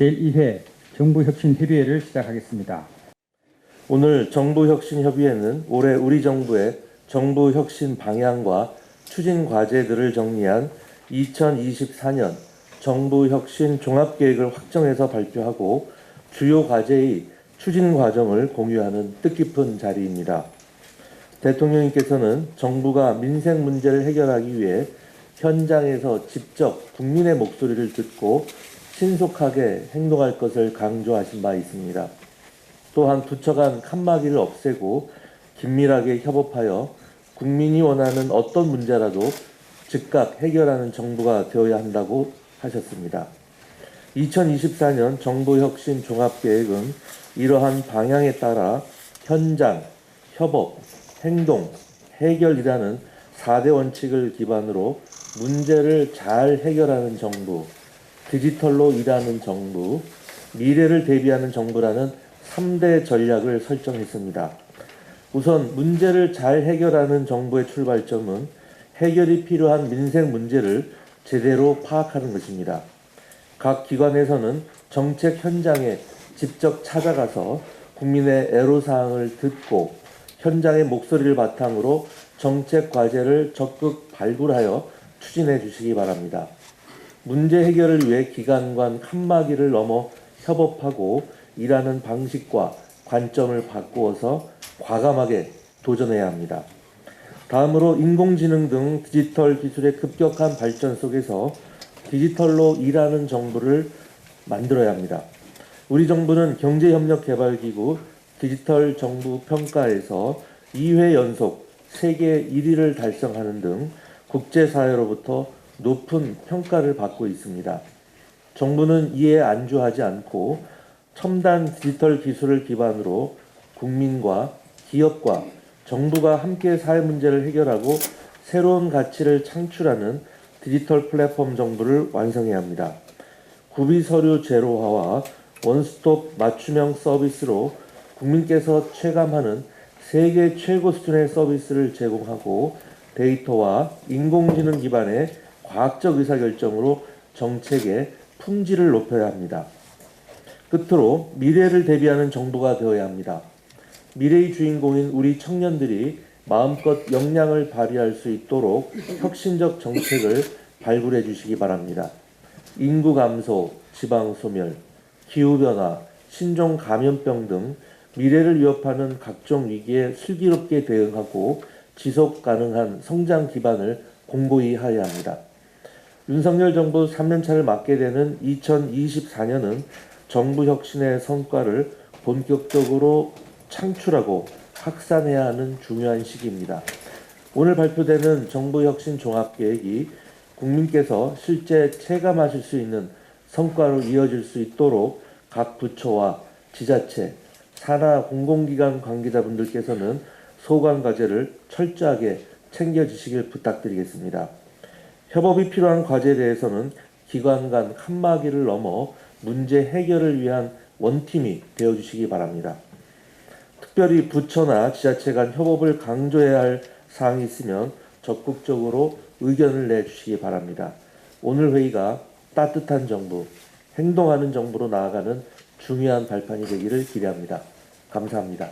제1회 정부혁신협의회를 시작하겠습니다. 오늘 정부혁신협의회는 올해 우리 정부의 정부혁신 방향과 추진 과제들을 정리한 2024년 정부혁신 종합계획을 확정해서 발표하고 주요 과제의 추진 과정을 공유하는 뜻깊은 자리입니다. 대통령님께서는 정부가 민생 문제를 해결하기 위해 현장에서 직접 국민의 목소리를 듣고 신속하게 행동할 것을 강조하신 바 있습니다. 또한 부처 간 칸막이를 없애고 긴밀하게 협업하여 국민이 원하는 어떤 문제라도 즉각 해결하는 정부가 되어야 한다고 하셨습니다. 2024년 정부혁신 종합계획은 이러한 방향에 따라 현장, 협업, 행동, 해결이라는 4대 원칙을 기반으로 문제를 잘 해결하는 정부, 디지털로 일하는 정부, 미래를 대비하는 정부라는 3대 전략을 설정했습니다. 우선 문제를 잘 해결하는 정부의 출발점은 해결이 필요한 민생 문제를 제대로 파악하는 것입니다. 각 기관에서는 정책 현장에 직접 찾아가서 국민의 애로사항을 듣고 현장의 목소리를 바탕으로 정책 과제를 적극 발굴하여 추진해 주시기 바랍니다. 문제 해결을 위해 기관 간 칸막이를 넘어 협업하고 일하는 방식과 관점을 바꾸어서 과감하게 도전해야 합니다. 다음으로 인공지능 등 디지털 기술의 급격한 발전 속에서 디지털로 일하는 정부를 만들어야 합니다. 우리 정부는 경제협력개발기구 디지털 정부 평가에서 2회 연속 세계 1위를 달성하는 등 국제사회로부터 높은 평가를 받고 있습니다. 정부는 이에 안주하지 않고 첨단 디지털 기술을 기반으로 국민과 기업과 정부가 함께 사회 문제를 해결하고 새로운 가치를 창출하는 디지털 플랫폼 정부를 완성해야 합니다. 구비 서류 제로화와 원스톱 맞춤형 서비스로 국민께서 체감하는 세계 최고 수준의 서비스를 제공하고 데이터와 인공지능 기반의 과학적 의사결정으로 정책의 품질을 높여야 합니다. 끝으로 미래를 대비하는 정부가 되어야 합니다. 미래의 주인공인 우리 청년들이 마음껏 역량을 발휘할 수 있도록 혁신적 정책을 발굴해 주시기 바랍니다. 인구 감소, 지방 소멸, 기후 변화, 신종 감염병 등 미래를 위협하는 각종 위기에 슬기롭게 대응하고 지속 가능한 성장 기반을 공고히 하여야 합니다. 윤석열 정부 3년차를 맡게 되는 2024년은 정부 혁신의 성과를 본격적으로 창출하고 확산해야 하는 중요한 시기입니다. 오늘 발표되는 정부 혁신 종합 계획이 국민께서 실제 체감하실 수 있는 성과로 이어질 수 있도록 각 부처와 지자체, 산하 공공기관 관계자분들께서는 소관 과제를 철저하게 챙겨주시길 부탁드리겠습니다. 협업이 필요한 과제에 대해서는 기관 간 칸막이를 넘어 문제 해결을 위한 원팀이 되어주시기 바랍니다. 특별히 부처나 지자체 간 협업을 강조해야 할 사항이 있으면 적극적으로 의견을 내주시기 바랍니다. 오늘 회의가 따뜻한 정부, 행동하는 정부로 나아가는 중요한 발판이 되기를 기대합니다. 감사합니다.